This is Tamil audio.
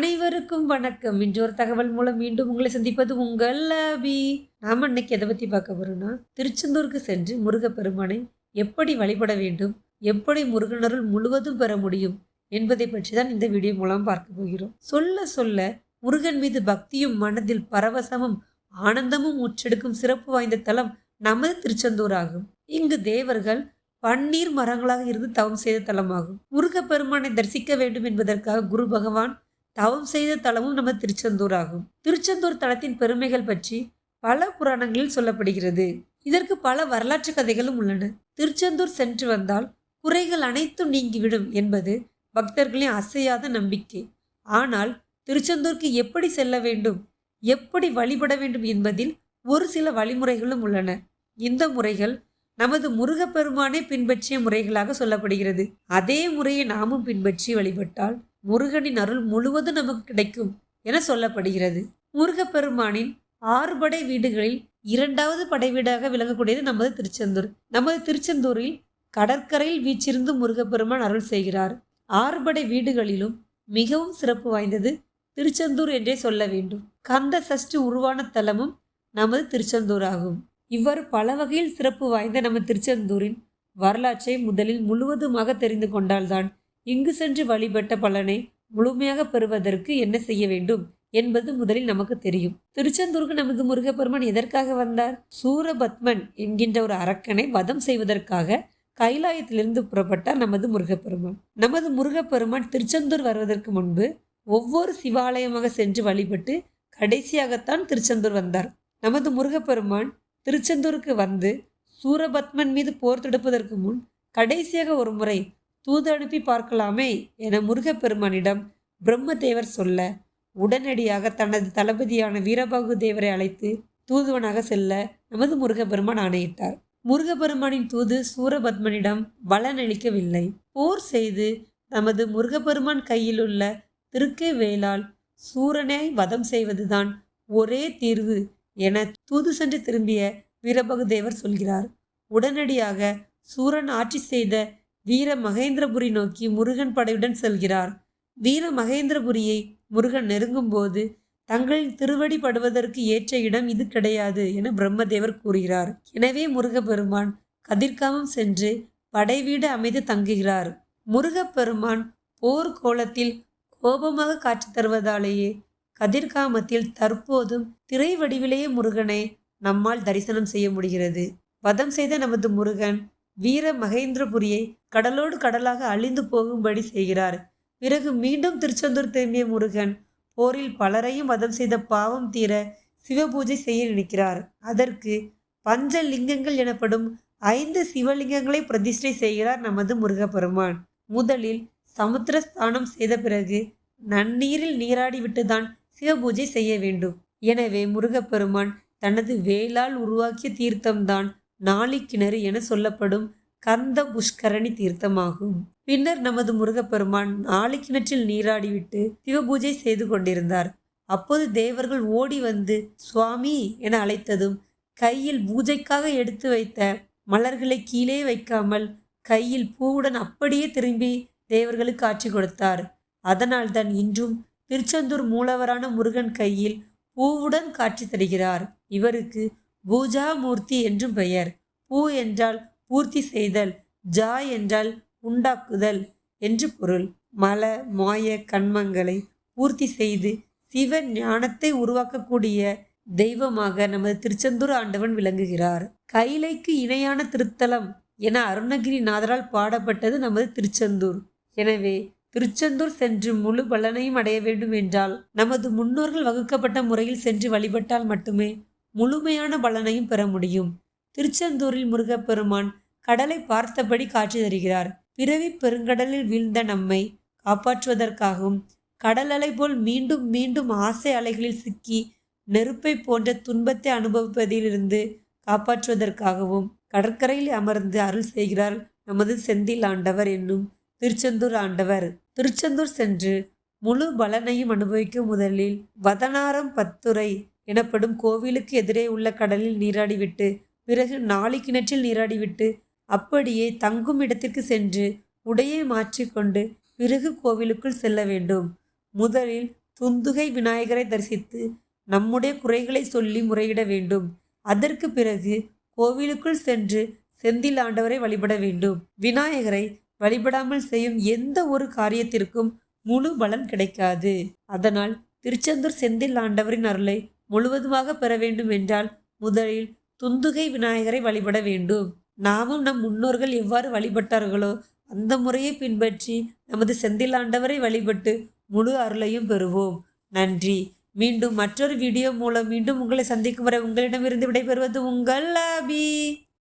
அனைவருக்கும் வணக்கம். இன்றொரு தகவல் மூலம் மீண்டும் உங்களை சந்திப்பது உங்கள் அபி நாம் இன்னைக்கு எதை பற்றி பார்க்க போறோம்னா திருச்செந்தூருக்கு சென்று முருகப்பெருமானை எப்படி வழிபட வேண்டும் எப்படி முருகனருள் முழுவதும் பெற முடியும் என்பதை பற்றி தான் இந்த வீடியோ மூலம் பார்க்க போகிறோம். சொல்ல சொல்ல முருகன் மீது பக்தியும் மனதில் பரவசமும் ஆனந்தமும் உற்றெடுக்கும் சிறப்பு வாய்ந்த தலம் நமது திருச்செந்தூர் ஆகும் இங்கு தேவர்கள் பன்னீர் மரங்களாக இருந்து தவம் செய்த தலமாகும். முருகப்பெருமானை தரிசிக்க வேண்டும் என்பதற்காக குரு பகவான் தவம் செய்த தலமும் நம்ம திருச்செந்தூர் ஆகும். திருச்செந்தூர் தலத்தின் பெருமைகள் பற்றி பல புராணங்களில் சொல்லப்படுகிறது. இதற்கு பல வரலாற்று கதைகளும் உள்ளன. திருச்செந்தூர் சென்று வந்தால் குறைகள் அனைத்தும் நீங்கிவிடும் என்பது பக்தர்களின் அசையாத நம்பிக்கை. ஆனால் திருச்செந்தூருக்கு எப்படி செல்ல வேண்டும் எப்படி வழிபட வேண்டும் என்பதில் ஒரு சில வழிமுறைகளும் உள்ளன. இந்த முறைகள் நமது முருகப்பெருமானை பின்பற்றிய முறைகளாக சொல்லப்படுகிறது. அதே முறையை நாமும் பின்பற்றி வழிபட்டால் முருகனின் அருள் முழுவதும் நமக்கு கிடைக்கும் என சொல்லப்படுகிறது. முருகப்பெருமானின் ஆறு படை வீடுகளில் இரண்டாவது படை வீடாக விளங்கக்கூடியது நமது திருச்செந்தூர். நமது திருச்செந்தூரில் கடற்கரையில் வீச்சிருந்து முருகப்பெருமான் அருள் செய்கிறார். ஆறுபடை வீடுகளிலும் மிகவும் சிறப்பு வாய்ந்தது திருச்செந்தூர் என்றே சொல்ல வேண்டும். கந்த சஷ்டி உருவான தலமும் நமது திருச்செந்தூர் ஆகும். இவ்வாறு பல வகையில் சிறப்பு வாய்ந்த நம்ம திருச்செந்தூரின் வரலாற்றை முதலில் முழுவதுமாக தெரிந்து கொண்டால்தான் இங்கு சென்று வழிபட்ட பலனை முழுமையாக பெறுவதற்கு என்ன செய்ய வேண்டும் என்பது முதலில் நமக்கு தெரியும். திருச்செந்தூருக்கு நமது முருகப்பெருமான் எதற்காக வந்தார்? சூரபத்மன் என்கின்ற ஒரு அரக்கனை வதம் செய்வதற்காக கைலாயத்திலிருந்து புறப்பட்டார் நமது முருகப்பெருமான். நமது முருகப்பெருமான் திருச்செந்தூர் வருவதற்கு முன்பு ஒவ்வொரு சிவாலயமாக சென்று வழிபட்டு கடைசியாகத்தான் திருச்செந்தூர் வந்தார். நமது முருகப்பெருமான் திருச்செந்தூருக்கு வந்து சூரபத்மன் மீது போர் தொடுப்பதற்கு முன் கடைசியாக ஒரு முறை தூது அனுப்பி பார்க்கலாமே என முருகப்பெருமானிடம் பிரம்மதேவர் சொல்ல உடனடியாக தனது தளபதியான வீரபாகு தேவரை அழைத்து தூதுவனாக செல்ல நமது முருகப்பெருமான் ஆணையிட்டார். முருகப்பெருமானின் தூது சூரபத்மனிடம் பலனளிக்கவில்லை போர் செய்து நமது முருகப்பெருமான் கையில் உள்ள திருக்கை வேளால் சூரனை வதம் செய்வதுதான் ஒரே தீர்வு என தூது சென்று திரும்பிய வீரபகுதேவர் சொல்கிறார். உடனடியாக சூரன் ஆட்சி செய்த வீர மகேந்திரபுரி நோக்கி முருகன் படையுடன் செல்கிறார். வீர மகேந்திரபுரியை முருகன் நெருங்கும்போது தங்கள் தங்களின் திருவடி படுவதற்கு ஏற்ற இடம் இது கிடையாது என பிரம்மதேவர் கூறுகிறார். எனவே முருகப்பெருமான் கதிர்காமம் சென்று படைவீடு அமைத்து தங்குகிறார். முருகப்பெருமான் போர் கோலத்தில் கோபமாக காட்சி தருவதாலேயே கதிர்காமத்தில் தற்போதும் திரை வடிவிலேயே முருகனை நம்மால் தரிசனம் செய்ய முடிகிறது. வதம் செய்த நமது முருகன் வீர மகேந்திரபுரியை கடலோடு கடலாக அழிந்து போகும்படி செய்கிறார். பிறகு மீண்டும் திருச்செந்தூர் திரும்பிய முருகன் போரில் பலரையும் வதம் செய்த பாவம் தீர சிவபூஜை செய்ய நினைக்கிறார். அதற்கு பஞ்ச லிங்கங்கள் எனப்படும் ஐந்து சிவலிங்கங்களை பிரதிஷ்டை செய்கிறார் நமது முருகப்பெருமான். முதலில் சமுத்திர ஸ்தானம் செய்த பிறகு நன்னீரில் நீராடிவிட்டுதான் சிவபூஜை செய்ய வேண்டும். எனவே முருகப்பெருமான் தனது வேளால் உருவாக்கிய தீர்த்தம்தான் நாளிக்கிணறு என சொல்லப்படும் கந்த புஷ்கரணி தீர்த்தமாகும். பின்னர் நமது முருகப்பெருமான் நாளிக்கிணற்றில் நீராடிவிட்டு சிவபூஜை செய்து கொண்டிருந்தார். அப்போது தேவர்கள் ஓடி வந்து சுவாமி என அழைத்ததும் கையில் பூஜைக்காக எடுத்து வைத்த மலர்களை கீழே வைக்காமல் கையில் பூவுடன் அப்படியே திரும்பி தேவர்களுக்கு காட்சி கொடுத்தார். அதனால்தான் இன்றும் திருச்செந்தூர் மூலவரான முருகன் கையில் பூவுடன் காட்சி தருகிறார். இவருக்கு பூஜாமூர்த்தி என்றும் பெயர். பூ என்றால் பூர்த்தி செய்தல் ஜா என்றால் உண்டாக்குதல் என்று பொருள். மல மாய கண்மங்களை பூர்த்தி செய்து சிவ ஞானத்தை உருவாக்கக்கூடிய தெய்வமாக நமது திருச்செந்தூர் ஆண்டவன் விளங்குகிறார். கைலைக்கு இணையான திருத்தலம் என அருணகிரிநாதரால் பாடப்பட்டது நமது திருச்செந்தூர். எனவே திருச்செந்தூர் சென்று முழு பலனையும் அடைய வேண்டும் என்றால் நமது முன்னோர்கள் வகுக்கப்பட்ட முறையில் சென்று வழிபட்டால் மட்டுமே முழுமையான பலனையும் பெற முடியும். திருச்செந்தூரில் முருகப்பெருமான் கடலை பார்த்தபடி காட்சி தருகிறார். பிறவி பெருங்கடலில் வீழ்ந்த நம்மை காப்பாற்றுவதற்காகவும் கடல் அலை போல் மீண்டும் மீண்டும் ஆசை அலைகளில் சிக்கி நெருப்பை போன்ற துன்பத்தை அனுபவிப்பதிலிருந்து காப்பாற்றுவதற்காகவும் கடற்கரையில் அமர்ந்து அருள் செய்கிறார் நமது செந்தில் ஆண்டவர் என்னும் திருச்செந்தூர் ஆண்டவர். திருச்செந்தூர் சென்று முழு பலனையும் அனுபவிக்கும் முதலில் வதனாரம் பத்துரை எனப்படும் கோவிலுக்கு எதிரே உள்ள கடலில் நீராடிவிட்டு பிறகு நாளை கிணற்றில் நீராடிவிட்டு அப்படியே தங்கும் இடத்திற்கு சென்று உடையை மாற்றிக்கொண்டு பிறகு கோவிலுக்குள் செல்ல வேண்டும். முதலில் துந்துகை விநாயகரை தரிசித்து நம்முடைய குறைகளை சொல்லி முறையிட வேண்டும். அதற்கு பிறகு கோவிலுக்குள் சென்று செந்தில் ஆண்டவரை வழிபட வேண்டும். விநாயகரை வழிபடாமல் செய்யும் எந்த ஒரு காரியத்திற்கும் முழு பலன் கிடைக்காது. அதனால் திருச்செந்தூர் செந்தில் ஆண்டவரின் அருளை முழுவதுமாக பெற வேண்டும் என்றால் முதலில் துந்துகை விநாயகரை வழிபட வேண்டும். நாமும் நம் முன்னோர்கள் எவ்வாறு வழிபட்டார்களோ அந்த முறையை பின்பற்றி நமது செந்திலாண்டவரை வழிபட்டு முழு அருளையும் பெறுவோம். நன்றி. மீண்டும் மற்றொரு வீடியோ மூலம் மீண்டும் உங்களை சந்திக்கும் வரை உங்களிடமிருந்து விடைபெறுவது உங்கள் லாபி